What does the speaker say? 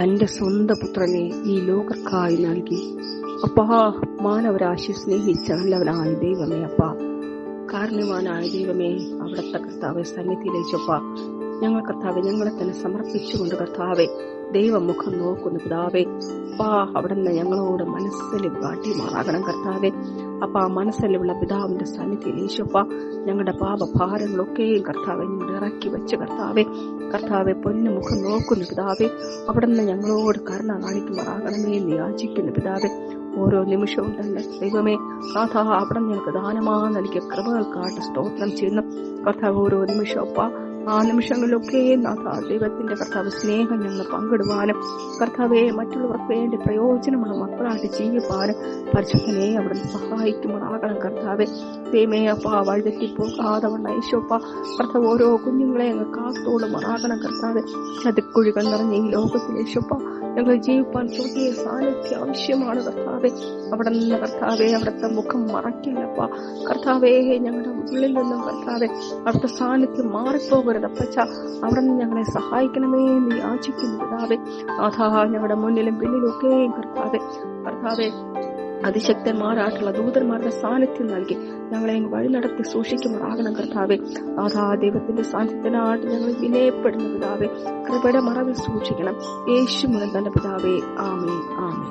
തന്റെ സ്വന്തം പുത്രനെ ഈ ലോകർക്കായി നൽകി. അപ്പാ മാനവരാശി സ്നേഹിച്ച നല്ലവനായ ദൈവമേ അപ്പാ. കാരണവാനായ ദൈവമേ അവിടുത്തെ കർത്താവെ സന്നിധിയിലേക്കപ്പ ഞങ്ങൾ കർത്താവെ ഞങ്ങളെ തന്നെ സമർപ്പിച്ചുകൊണ്ട് കർത്താവെ ദൈവമുഖം നോക്കുന്നു പിതാവേ. അപ്പാ അവിടുന്ന് ഞങ്ങളോട് മനസ്സിൽ കാട്ടിമാറാകണം കർത്താവെ. അപ്പ ആ മനസ്സിലുള്ള പിതാവിന്റെ സന്നിധിയിൽ ഈശോപ്പ ഞങ്ങളുടെ പാപഭാരങ്ങളൊക്കെയും കർത്താവെ ഞങ്ങൾ ഇറക്കി വെച്ച് കർത്താവെ. കർത്താവെ പൊന്നു മുഖം നോക്കുന്നു പിതാവെ. അവിടുന്ന് ഞങ്ങളോട് കരുണ കാണിക്കുമാറാകണമേ എന്ന് യാചിക്കുന്നു പിതാവെ. ഓരോ നിമിഷവും തന്നെ ദൈവമേ നാഥ അവിടെ ഞങ്ങൾക്ക് ദാനമാ നൽകിയ കൃപകൾക്കാട്ട് സ്തോത്രം ചെയ്യുന്നു. കർത്താവ് ഓരോ നിമിഷവും ആ നിമിഷങ്ങളിലൊക്കെ നാഥ ദൈവത്തിന്റെ കർത്താവ് സ്നേഹം ഞങ്ങൾ പങ്കിടുവാനും കർത്താവെ മറ്റുള്ളവർക്ക് വേണ്ടി പ്രയോജനമുള്ള മക്കളായിട്ട് ചെയ്യുവാനും പരിശുദ്ധനെ അവിടുന്ന് സഹായിക്കുമാറാകണം കർത്താവെ. ദൈവമേ അപ്പ വഴുതെറ്റിപ്പോകാതെ വണ്ണ യേശോപ്പ കർത്താവ് ഓരോ കുഞ്ഞുങ്ങളെ അങ്ങ് കാത്തോളുമാറാകണം കർത്താവെ. ചതിക്കുഴികൾ നിറഞ്ഞ ഈ ലോകത്തിൽ യേശോപ്പ ഞങ്ങൾ ജീവിപ്പാൻ സ്വർഗീയ സാന്നിധ്യം ആവശ്യമാണ് കർത്താവെ. അവിടെ നിന്ന് കർത്താവെ അവിടുത്തെ മുഖം മറക്കില്ലപ്പ കർത്താവേ ഞങ്ങളുടെ ഉള്ളിൽ നിന്നും കർത്താവെ അവിടുത്തെ സാന്നിധ്യം മാറിപ്പോകരുത് അപ്പച്ച. അവിടെ നിന്ന് ഞങ്ങളെ സഹായിക്കണമേ എന്ന് യാചിക്കുന്നു പിതാവെ അഥാ ഞങ്ങളുടെ മുന്നിലും പിന്നിലും ഒക്കെയും കർത്താവെ. കർത്താവെ അതിശക്തന്മാരായിട്ടുള്ള ദൂതന്മാരുടെ സാന്നിധ്യം നൽകി. ഞങ്ങളെ വഴി നടത്തി സൂക്ഷിക്കുമാറാകണം കർത്താവെ. അതാ ദൈവത്തിന്റെ സാന്നിധ്യത്തിനായിട്ട് ഞങ്ങൾ വിനയപ്പെടുന്ന പിതാവെ കൃപയുടെ മറവിൽ സൂക്ഷിക്കണം. യേശു മുതൽ തന്റെ പിതാവെ. ആമേ ആമേ